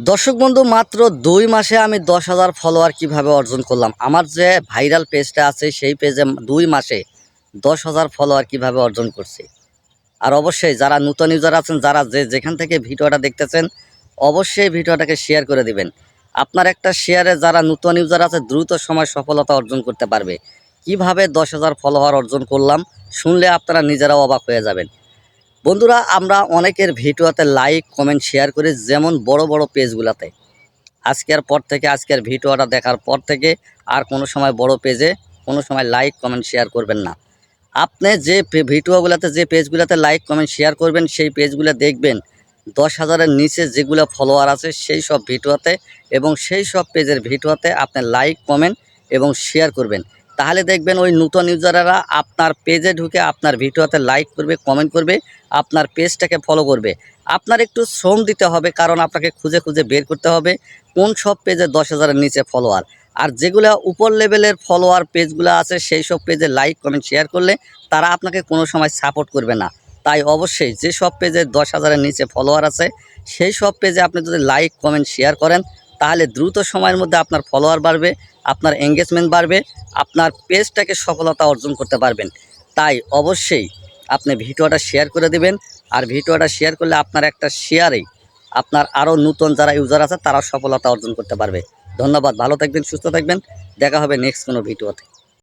দর্শক বন্ধু, মাত্র দুই মাসে আমি দশ হাজার ফলোয়ার কীভাবে অর্জন করলাম? আমার যে ভাইরাল পেজটা আছে, সেই পেজে দুই মাসে দশ হাজার ফলোয়ার কীভাবে অর্জন করছি? আর অবশ্যই যারা নূতন ইউজার আছেন, যারা যে যেখান থেকে ভিডিওটা দেখতেছেন, অবশ্যই ভিডিওটাকে শেয়ার করে দিবেন। আপনার একটা শেয়ারে যারা নূতন ইউজার আছে, দ্রুত সময় সফলতা অর্জন করতে পারবে। কীভাবে দশ হাজার ফলোয়ার অর্জন করলাম, শুনলে আপনারা নিজেরাও অবাক হয়ে যাবেন। বন্ধুরা, আমরা অনেকের ভিডিওতে লাইক কমেন্ট শেয়ার করি যেমন বড় বড় পেজগুলোতে। আজকের পর থেকে আজকের ভিডিওটা দেখার পর থেকে আর কোনো সময় বড় পেজে কোনো সময় লাইক কমেন্ট শেয়ার করবেন না। আপনি যে ভিডিওগুলোতে, যে পেজগুলোতে লাইক কমেন্ট শেয়ার করবেন, সেই পেজগুলো দেখবেন, দশ হাজারের নিচে যেগুলো ফলোয়ার আছে, সেই সব ভিডিওতে এবং সেই সব পেজের ভিডিওতে আপনি লাইক কমেন্ট এবং শেয়ার করবেন। তাহলে দেখবেন ওই নূতন ইউজারেরা আপনার পেজে ঢুকে আপনার ভিডিওতে লাইক করবে কমেন্ট করবে, আপনার পেজটাকে ফলো করবে। আপনার একটু শ্রম দিতে হবে, কারণ আপনাকে খুঁজে খুঁজে বের করতে হবে কোন সব পেজে দশ হাজারের নিচে ফলোয়ার আর যেগুলো উপর লেভেলের ফলোয়ার পেজগুলো আছে, সেই সব পেজে লাইক কমেন্ট শেয়ার করলে তারা আপনাকে কোনো সময় সাপোর্ট করবে না। তাই অবশ্যই যে সব পেজে দশ হাজারের নিচে ফলোয়ার আছে, সেই সব পেজে আপনি যদি লাইক কমেন্ট শেয়ার করেন তাহলে দ্রুত সময়ের মধ্যে আপনার ফলোয়ার বাড়বে, আপনার এঙ্গেজমেন্ট বাড়বে, আপনার পেজটাকে সফলতা অর্জন করতে পারবেন। তাই অবশ্যই আপনি ভিডিওটা শেয়ার করে দেবেন আর ভিডিওটা শেয়ার করলে আপনার একটা শেয়ারেই আপনার আরও নতুন যারা ইউজার আছে তারা সফলতা অর্জন করতে পারবে। ধন্যবাদ, ভালো থাকবেন, সুস্থ থাকবেন। দেখা হবে নেক্সট কোনো ভিডিওতে।